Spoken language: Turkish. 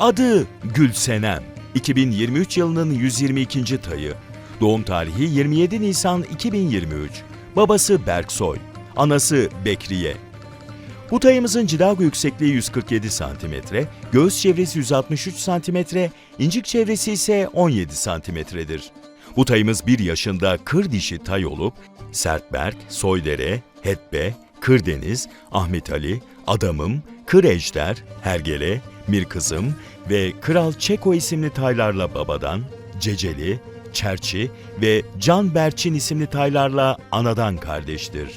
Adı Gülsenem. 2023 yılının 122. tayı. Doğum tarihi 27 Nisan 2023. Babası Berksoy. Anası Bekriye. Bu tayımızın cilago yüksekliği 147 cm, göğüs çevresi 163 cm, incik çevresi ise 17 cm'dir. Bu tayımız 1 yaşında kır dişi tay olup, Sertberk, Soydere, Hetbe, Kırdeniz, Ahmet Ali, Adamım, Kır Ejder, Hergele, Mir Kızım ve Kral Çeko isimli taylarla babadan, Ceceli, Çerçi ve Can Berçin isimli taylarla anadan kardeştir.